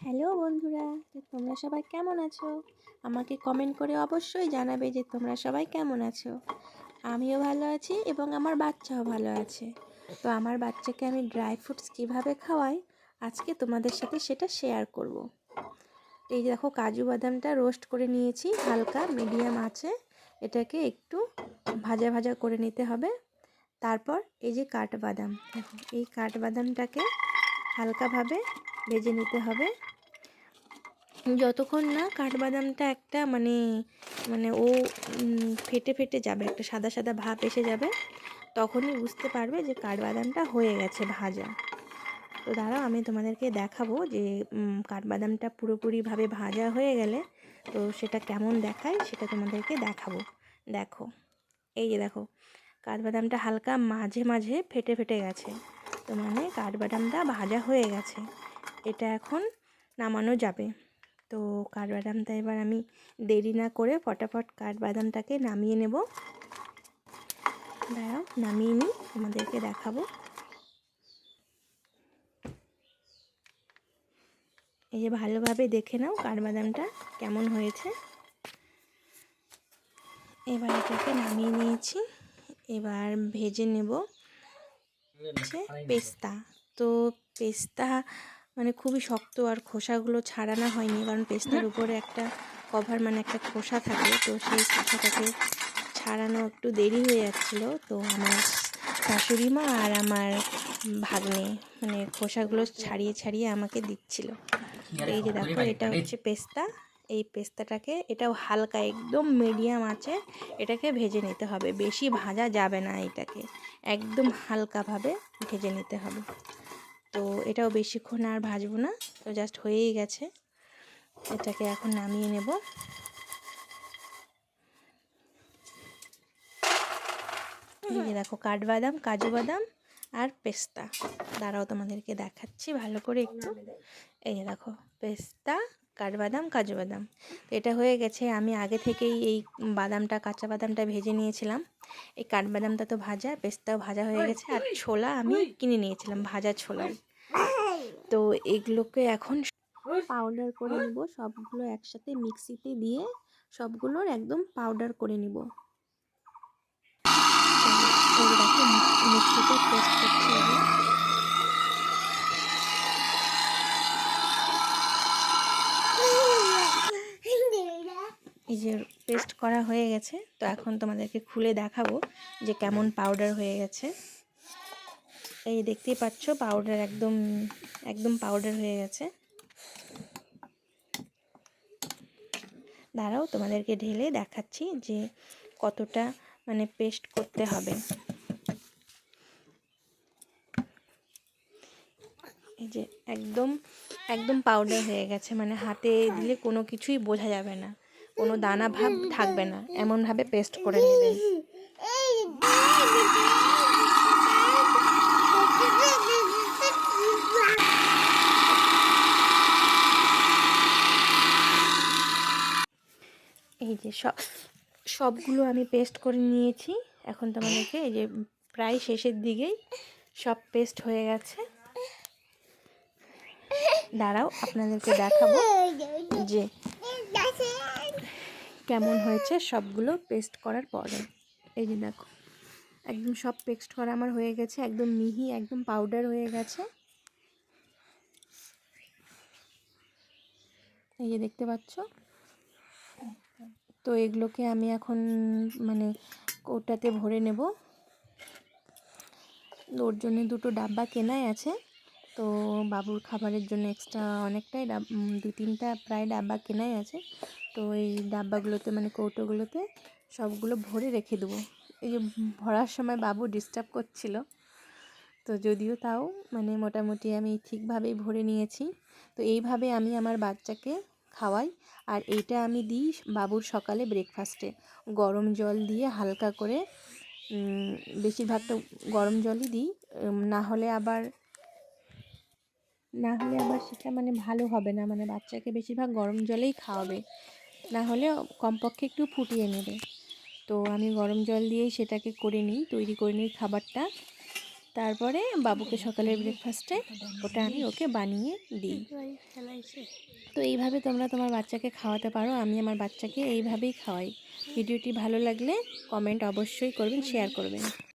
Hello বন্ধুরা তোমরা সবাই কেমন আছো? আমাকে কমেন্ট করে অবশ্যই জানাবে যে তোমরা সবাই কেমন আছো। আমিও ভালো আছি এবং আমার বাচ্চাও ভালো আছে। তো আমার বাচ্চাকে আমি ড্রাই ফ্রুটস কীভাবে খাওয়াই, আজকে তোমাদের সাথে সেটা শেয়ার করব। এই দেখো কাজু বাদামটা রোস্ট করে নিয়েছি, হালকা মিডিয়াম আছে। এটাকে একটু ভাজা ভাজা করে নিতে হবে। তারপর এই যে কাঠবাদাম দেখো এই কাঠবাদামটাকে হালকাভাবে ভেজে নিতে হবে। যতক্ষণ না কাঠবাদামটা একটা মানে মানে ও ফেটে ফেটে যাবে, একটা সাদা সাদা ভাব এসে যাবে, তখনই বুঝতে পারবে যে কাঠবাদামটা হয়ে গেছে ভাজা। তো দাঁড়াও, আমি তোমাদেরকে দেখাবো যে কাঠবাদামটা পুরোপুরিভাবে ভাজা হয়ে গেলে, তো সেটা কেমন দেখায় সেটা তোমাদেরকে দেখাবো। দেখো, এই যে দেখো, কাঠবাদামটা হালকা মাঝে মাঝে ফেটে ফেটে গেছে, তো মানে কাঠবাদামটা ভাজা হয়ে গেছে। এটা এখন নামানো যাবে। তো কাঠবাদামটা এবার আমি দেরি না করে ফটাফট কাঠবাদামটাকে নামিয়ে নেব। দাঁড়াও, নামিয়ে নিই, তোমাদেরকে দেখাবো। এই যে ভালোভাবে দেখে নাও কাঠবাদামটা কেমন হয়েছে। এবার এটাকে নামিয়ে নিয়েছি। এবার ভেজে নেব হচ্ছে পেস্তা। তো পেস্তা মানে খুবই শক্ত আর খোসাগুলো ছাড়ানো হয়নি কারণ পেস্তার উপরে একটা কভার মানে একটা খোসা থাকে তো সেই খোসাটাকে ছাড়ানো একটু দেরি হয়ে যাচ্ছিল। তো আমার শাশুড়ি মা আর আমার ভাগ্নে মানে খোসাগুলো ছাড়িয়ে ছাড়িয়ে আমাকে দিচ্ছিল। তো এই যে দেখো এটা হচ্ছে পেস্তা। এই পেস্তাটাকে এটাও হালকা একদম মিডিয়াম আছে এটাকে ভেজে নিতে হবে। বেশি ভাজা যাবে না এটাকে একদম হালকাভাবে ভেজে নিতে হবে। তো এটাও বেশিক্ষণ আর ভাজবো না। তো জাস্ট হয়েই গেছে। এটাকে এখন নামিয়ে নেব। এই দেখো, কাঠবাদাম, কাজু বাদাম আর পেস্তা। দাঁড়াও তোমাদেরকে দেখাচ্ছি ভালো করে একটু। এই দেখো, পেস্তা, কাঠবাদাম, কাজু বাদাম। তো এটা হয়ে গেছে, আমি আগে থেকেই এই বাদামটা, কাঁচা বাদামটা ভেজে নিয়েছিলাম। এই কাঠবাদামটা তো ভাজা পেস্তাও ভাজা হয়ে গেছে আর ছোলা আমি কিনে নিয়েছিলাম ভাজা ছোলা। তো এগুলোকে এখন পাউডার করে নিব সবগুলো একসাথে মিক্সিতে দিয়ে সবগুলোর একদম পাউডার করে নিব। এই মিক্সিতে পেস্ট করছি এই যে পেস্ট করা হয়ে গেছে। তো এখন তোমাদেরকে খুলে দেখাবো যে কেমন পাউডার হয়ে গেছে। এই দেখতেই পাচ্ছ, পাউডার একদম একদম পাউডার হয়ে গেছে। দাঁড়াও, তোমাদেরকে ঢেলে দেখাচ্ছি যে কতটা মানে পেস্ট করতে হবে। এই যে একদম একদম পাউডার হয়ে গেছে মানে হাতে দিলে কোনো কিছুই বোঝা যাবে না। কোনো দানা ভাব থাকবে না। এমনভাবে পেস্ট করে নেবেন। এই যে সব, সবগুলো আমি পেস্ট করে নিয়েছি। এখন তোমাদেরকে এই যে প্রায় শেষের দিকেই সব পেস্ট হয়ে গেছে। দাঁড়াও, আপনাদেরকে দেখাবো যে কেমন হয়েছে সবগুলো পেস্ট করার পরে? এই যে দেখো, একদম সব পেস্ট করা আমার হয়ে গেছে, একদম মিহি, একদম পাউডার হয়ে গেছে। এই যে দেখতে পাচ্ছ? তো এগুলোকে আমি এখন মানে কৌটাতে ভরে নেব। ওর জন্য দুটো ডাব্বা কেনাই আছে। তো বাবুর খাবারের জন্য এক্সট্রা অনেকটাই দু তিনটা প্রায় ডাব্বা কেনাই আছে। তো এই ডাব্বাগুলোতে মানে কৌটোগুলোতে সবগুলো ভরে রেখে দেবো। এই যে ভরার সময় বাবু ডিস্টার্ব করছিল। তো যদিও তাও মানে মোটামুটি আমি ঠিকভাবেই ভরে নিয়েছি। তো এইভাবে আমি আমার বাচ্চাকে খাওয়াই। আর এইটা আমি দিই বাবুর সকালে ব্রেকফাস্টে গরম জল দিয়ে হালকা করে বেশিরভাগটা গরম জলই দিই। না হলে আবার না হলে আবার সেটা মানে ভালো হবে না। মানে বাচ্চাকে বেশিরভাগ গরম জলেই খাওয়াবে। না হলে কমপক্ষে একটু ফুটিয়ে নেবে। তো আমি গরম জল দিয়েই সেটাকে করে নিই, তৈরি করে নিই খাবারটা। তারপরে বাবুকে সকালের ব্রেকফাস্টে ওটা আমি ওকে বানিয়ে দিই। তো এইভাবে তোমরা তোমার বাচ্চাকে খাওয়াতে পারো, আমি আমার বাচ্চাকে এইভাবেই খাওয়াই। ভিডিওটি ভালো লাগলে কমেন্ট অবশ্যই করবেন শেয়ার করবেন।